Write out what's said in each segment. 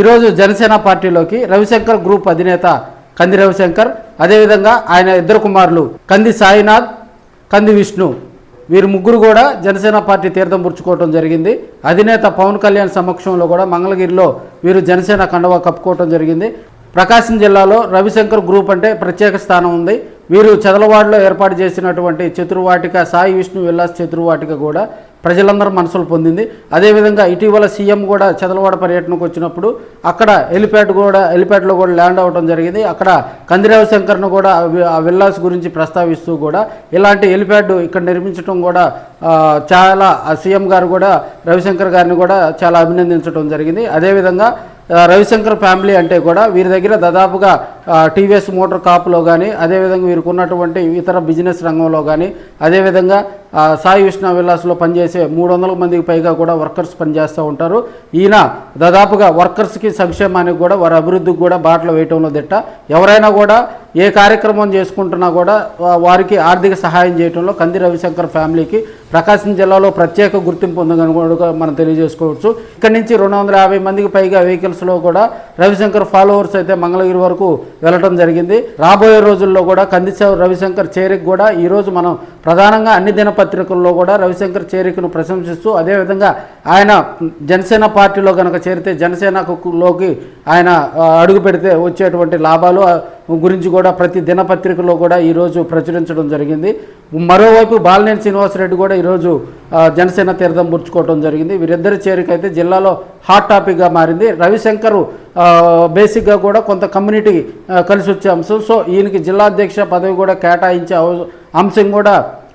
ఈరోజు జనసేన పార్టీలోకి రవిశంకర్ గ్రూప్ అధినేత కంది రవిశంకర్ అదేవిధంగా ఆయన ఇద్దరు కుమారులు కంది సాయినాథ్ కంది విష్ణు. వీరు ముగ్గురు కూడా జనసేన పార్టీ తీర్థం పుచ్చుకోవడం జరిగింది. అధినేత పవన్ కళ్యాణ్ సమక్షంలో కూడా మంగళగిరిలో వీరు జనసేన కండవా కప్పుకోవడం జరిగింది. ప్రకాశం జిల్లాలో రవిశంకర్ గ్రూప్ అంటే ప్రత్యేక స్థానం ఉంది. వీరు చదలవాడలో ఏర్పాటు చేసినటువంటి చతుర్వాటిక సాయి విష్ణు విల్లాస్ చతుర్వాటిక కూడా ప్రజలందరూ మనసులు పొందింది. అదేవిధంగా ఇటీవల సీఎం కూడా చదలవాడ పర్యటనకు వచ్చినప్పుడు అక్కడ హెలిప్యాడ్ కూడా హెలిప్యాడ్లో కూడా ల్యాండ్ అవ్వడం జరిగింది. అక్కడ కందిరావు శంకర్ను కూడా ఆ విల్లాస్ గురించి ప్రస్తావిస్తూ కూడా ఇలాంటి హెలిప్యాడ్ ఇక్కడ నిర్మించడం కూడా చాలా ఆ సీఎం గారు కూడా రవిశంకర్ గారిని కూడా చాలా అభినందించడం జరిగింది. అదేవిధంగా రవిశంకర్ ఫ్యామిలీ అంటే కూడా వీరి దగ్గర దాదాపుగా టీవీఎస్ మోటార్ కాపులో కానీ అదేవిధంగా వీరికి ఉన్నటువంటి ఇతర బిజినెస్ రంగంలో కానీ అదేవిధంగా సాయి విష్ణు విలాస్లో పనిచేసే మూడు వందల మందికి పైగా కూడా వర్కర్స్ పనిచేస్తూ ఉంటారు. ఈయన దాదాపుగా వర్కర్స్కి సంక్షేమానికి కూడా వారి అభివృద్ధికి కూడా బాటలు వేయటంలో దిట్ట. ఎవరైనా కూడా ఏ కార్యక్రమం చేసుకుంటున్నా కూడా వారికి ఆర్థిక సహాయం చేయడంలో కంది రవిశంకర్ ఫ్యామిలీకి ప్రకాశం జిల్లాలో ప్రత్యేక గుర్తింపు ఉందని కూడా మనం తెలియజేసుకోవచ్చు. ఇక్కడి నుంచి రెండు వందల యాభై మందికి పైగా వెహికల్స్లో కూడా రవిశంకర్ ఫాలోవర్స్ అయితే మంగళగిరి వరకు వెళ్ళటం జరిగింది. రాబోయే రోజుల్లో కూడా కందిసేవ రవిశంకర్ చేరిక కూడా ఈరోజు మనం ప్రధానంగా అన్ని దినపత్రికల్లో కూడా రవిశంకర్ చేరికను ప్రశంసిస్తూ అదేవిధంగా ఆయన జనసేన పార్టీలో కనుక చేరితే జనసేనలోకి ఆయన అడుగు పెడితే వచ్చేటువంటి లాభాలు గురించి కూడా ప్రతి దినపత్రికలో కూడా ఈరోజు ప్రచురించడం జరిగింది. మరోవైపు బాలినేని శ్రీనివాసరెడ్డి కూడా ఈరోజు జనసేన తీర్థం పుచ్చుకోవడం జరిగింది. వీరిద్దరి చేరికైతే జిల్లాలో హాట్ టాపిక్గా మారింది. రవిశంకర్ బేసిక్గా కూడా కొంత కమ్యూనిటీ కలిసి వచ్చే అంశం. సో ఈయనకి జిల్లా అధ్యక్ష పదవి కూడా కేటాయించే అవ- అంశం కూడా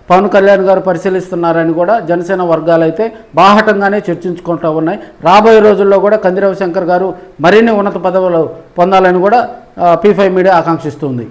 పవన్ కళ్యాణ్ గారు పరిశీలిస్తున్నారని కూడా జనసేన వర్గాలు అయితే బాహటంగానే చర్చించుకుంటూ ఉన్నాయి. రాబోయే రోజుల్లో కూడా కంది శంకర్ గారు మరిన్ని ఉన్నత పదవులు పొందాలని కూడా పీ ఫైవ్ మీడియా ఆకాంక్షిస్తుంది.